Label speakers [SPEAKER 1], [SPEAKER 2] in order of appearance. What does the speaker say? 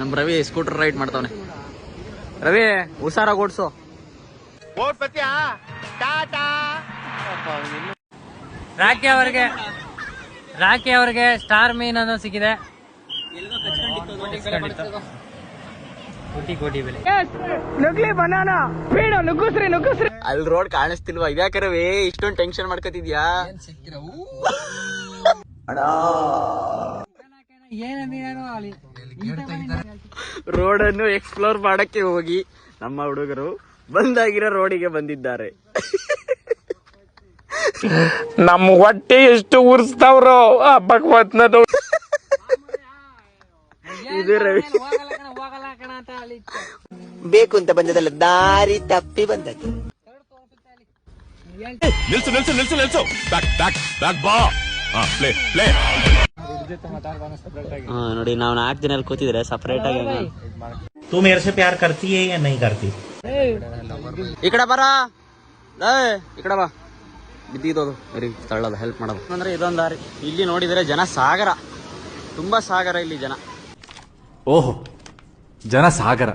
[SPEAKER 1] ನಮ್ Ravi scooter ride ಮಾಡ್ತಾವನೆ. ರವಿ ಹುಷಾರ ಓಡ್ಸು.
[SPEAKER 2] ರಾಕಿ ಅವರಿಗೆ ರಾಕಿ ಅವರಿಗೆ ಸ್ಟಾರ್ ಮೀನ್ ಅನ್ನೋ ಸಿಕ್ಕಿದೆ. ಕೋಟಿ ಕೋಟಿ ಬೆಲೆ.
[SPEAKER 1] ಅಲ್ಲಿ ರೋಡ್ ಕಾಣಿಸ್ತಿಲ್ವಾ? ಇದ್ಯಾಕೆ ರವಿ? ಇಷ್ಟೊಂದು ಟೆನ್ಷನ್ ಮಾಡ್ಕೊತಿದ್ಯಾ
[SPEAKER 2] ಏನ ಮೀನು ಅಲ್ಲಿ
[SPEAKER 1] ರೋಡ್ ಅನ್ನು ಎಕ್ಸ್ಪ್ಲೋರ್ ಮಾಡಕ್ಕೆ ಹೋಗಿ ನಮ್ಮ ಹುಡುಗರು ಬಂದಾಗಿರೋ ರೋಡಿಗೆ ಬಂದಿದ್ದಾರೆ.
[SPEAKER 3] ನಮ್ಮ ಹೊಟ್ಟೆ ಎಷ್ಟು ಉರ್ಸ್ತಾವ್ರೋ ಆ ಭಗವತ್ನದು.
[SPEAKER 1] ಇದು ರವಿ ಬೇಕು ಅಂತ ಬಂದದಲ್ಲ ದಾರಿ ತಪ್ಪಿ ಬಂದದ್ದು.
[SPEAKER 4] ನಿಲ್ಸು ನಿಲ್ಸು ನಿಲ್ಸು ನಿಲ್ಸು. ಬ್ಯಾಕ್ ಬ್ಯಾಕ್ ಬ್ಯಾಕ್ ಬಾ. ಹಾ ಪ್ಲೇ ಪ್ಲೇ
[SPEAKER 1] ನೋಡಿ ನಾವು ನಾಲ್ಕು ಜನ ಅಲ್ಲಿ ಕೂತಿದ್ರೆ ಸಪರೇಟ್ ಆಗಿ
[SPEAKER 5] तू मेरे से प्यार करती है या नहीं करती
[SPEAKER 1] ಈ ಕಡೆ ಬರ ಏ ಈ ಕಡೆ ಬಾ ಬಿದ್ದಿದ್ದೋದು ಬರೀ ತಳ್ಳೋದು ಹೆಲ್ಪ್ ಮಾಡೋದು ಅಂದ್ರೆ ಇದೊಂದು ದಾರಿ ಇಲ್ಲಿ ನೋಡಿದರೆ ಜನ ಸಾಗರ ತುಂಬಾ ಸಾಗರ ಇಲ್ಲಿ ಜನ
[SPEAKER 6] ಓಹೋ ಜನ ಸಾಗರ